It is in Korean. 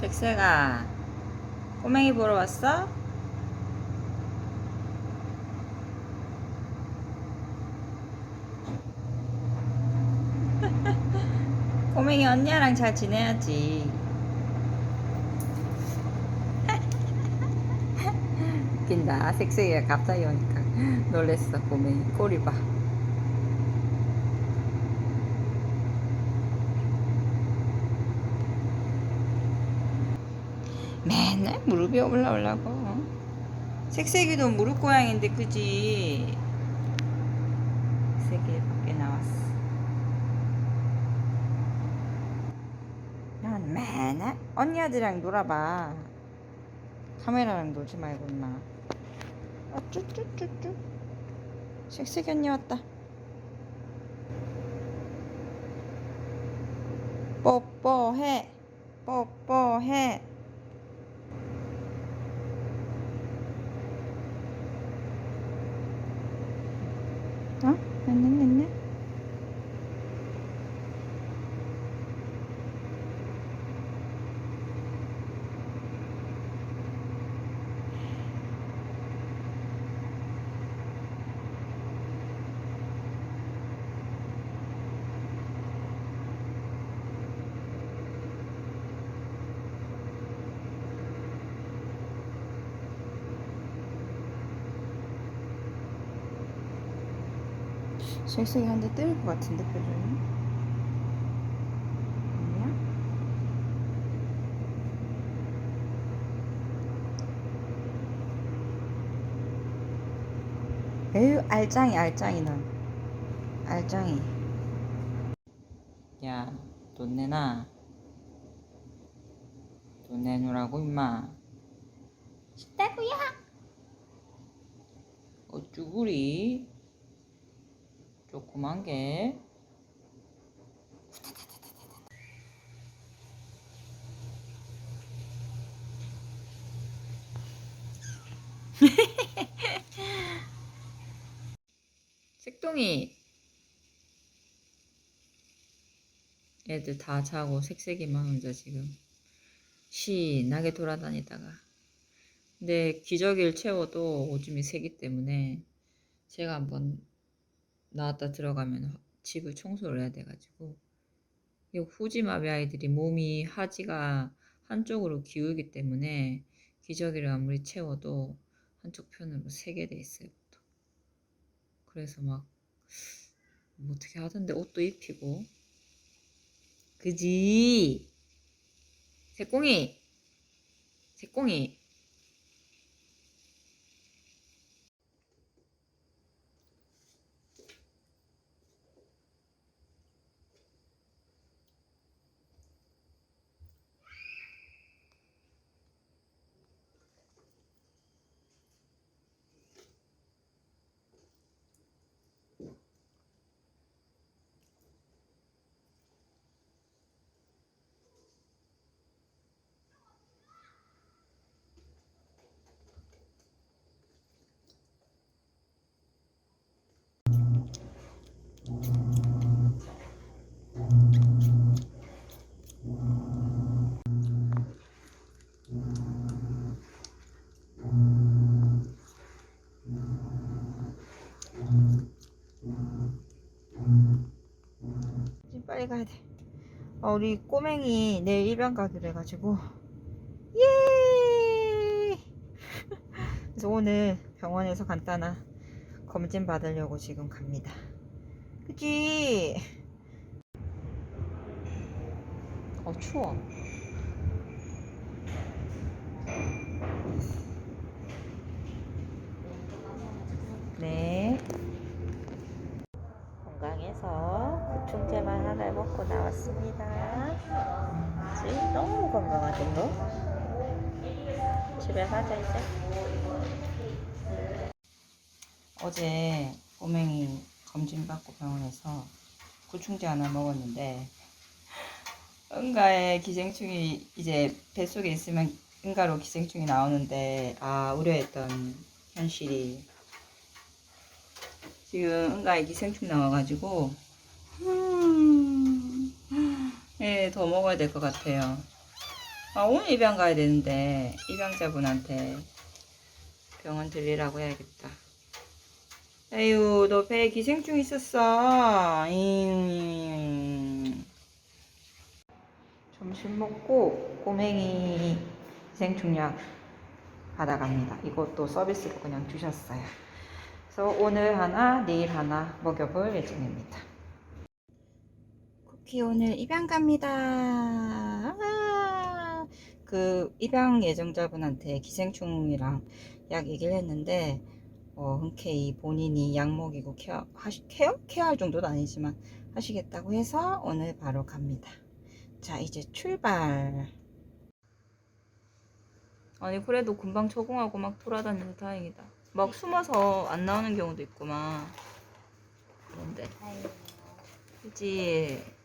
색색아 꼬맹이 보러 왔어? 꼬맹이 언니랑 잘 지내야지. 웃긴다. 색색이가 갑자기 오니까 놀랬어 꼬맹이. 꼬리 봐 무릎 위에 올라오려고. 색색이도 무릎 고양인데 그지? 색이 밖에 나왔어. 난 맨날 언니들이랑 놀아봐. 카메라랑 놀지 말고 임마. 아 쭈쭈쭈쭈. 색색이 언니 왔다. 뽀뽀해. 뽀뽀해 색색이 한 대 때릴 것 같은데 표정이? 아니야? 에휴 알짱이 알짱이 넌. 알짱이. 야 돈 내놔. 돈 내놓으라고 임마. 싫다고요. 어쭈구리 조그만 게. 색동이. 애들 다 자고 색색이만 혼자 지금 신나게 돌아다니다가. 근데 기저귀를 채워도 오줌이 새기 때문에 제가 한번 나왔다 들어가면 집을 청소를 해야 돼가지고. 이 후지마비 아이들이 몸이 하지가 한쪽으로 기울기 때문에 기저귀를 아무리 채워도 한쪽 편으로 세게 돼 있어요. 그래서 막 뭐 어떻게 하던데? 옷도 입히고. 그지? 새꽁이! 새꽁이 가야 돼. 아, 우리 꼬맹이 내일 입양 가기로 해가지고 예. 그래서 오늘 병원에서 간단한 검진 받으려고 지금 갑니다. 그치? 어 추워. 네. 건강해서 구충제만 하나 먹고 나왔습니다. 지금 너무 건강하던데? 집에 가자 이제. 어제 꼬맹이 검진 받고 병원에서 구충제 하나 먹었는데 응가에 기생충이 이제 뱃속에 있으면 응가로 기생충이 나오는데 아 우려했던 현실이 지금 응가에 기생충 나와가지고 음, 예, 더 먹어야 될 것 같아요. 아, 오늘 입양 가야 되는데, 입양자분한테 병원 들리라고 해야겠다. 에휴, 너 배에 기생충 있었어. 잉. 점심 먹고 꼬맹이 기생충약 받아갑니다. 이것도 서비스로 그냥 주셨어요. 그래서 오늘 하나, 내일 하나 먹여볼 예정입니다. 쿠키 오늘 입양 갑니다. 아, 그 입양 예정자분한테 기생충이랑 약 얘기를 했는데 어, 흔쾌히 본인이 약 먹이고 케어, 하시, 케어? 케어할 정도는 아니지만 하시겠다고 해서 오늘 바로 갑니다. 자, 이제 출발. 아니, 그래도 금방 적응하고 막 돌아다녀서 다행이다. 막 숨어서 안 나오는 경우도 있구만. 그런데. 그지